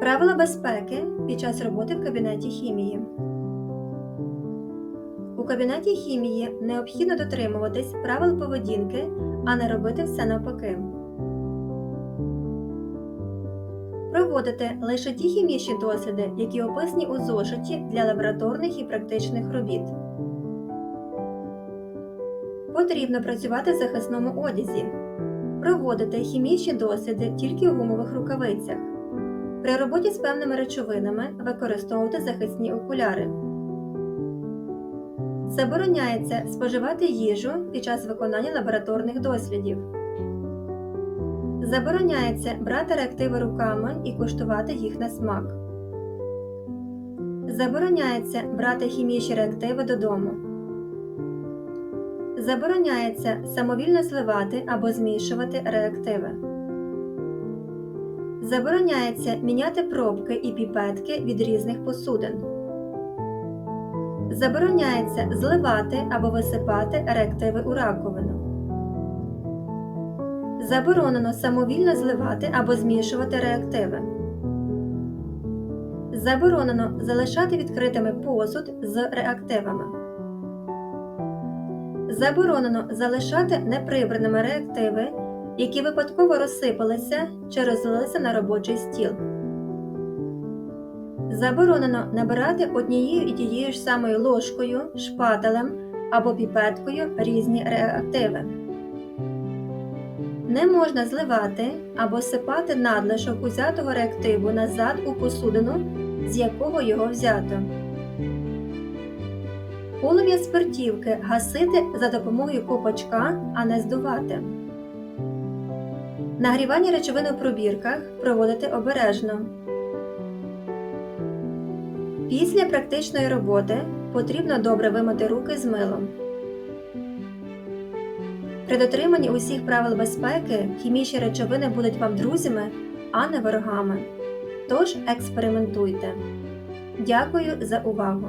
Правила безпеки під час роботи в кабінеті хімії. У кабінеті хімії необхідно дотримуватись правил поведінки, а не робити все навпаки. Проводити лише ті хімічні досліди, які описані у зошиті для лабораторних і практичних робіт. Потрібно працювати в захисному одязі. Проводити хімічні досліди тільки у гумових рукавицях. При роботі з певними речовинами використовувати захисні окуляри. Забороняється споживати їжу під час виконання лабораторних дослідів. Забороняється брати реактиви руками і куштувати їх на смак. Забороняється брати хімічні реактиви додому. Забороняється самовільно зливати або змішувати реактиви. Забороняється міняти пробки і піпетки від різних посудин. Забороняється зливати або висипати реактиви у раковину. Заборонено самовільно зливати або змішувати реактиви. Заборонено залишати відкритими посуд з реактивами. Заборонено залишати неприбраними реактиви, які випадково розсипалися чи розлилися на робочий стіл. Заборонено набирати однією і тією ж самою ложкою, шпателем або піпеткою різні реактиви. Не можна зливати або сипати надлишок узятого реактиву назад у посудину, з якого його взято. Полум'я спиртівки гасити за допомогою копачка, а не здувати. Нагрівання речовини в пробірках проводити обережно. Після практичної роботи потрібно добре вимити руки з милом. При дотриманні усіх правил безпеки хімічні речовини будуть вам друзями, а не ворогами. Тож експериментуйте. Дякую за увагу!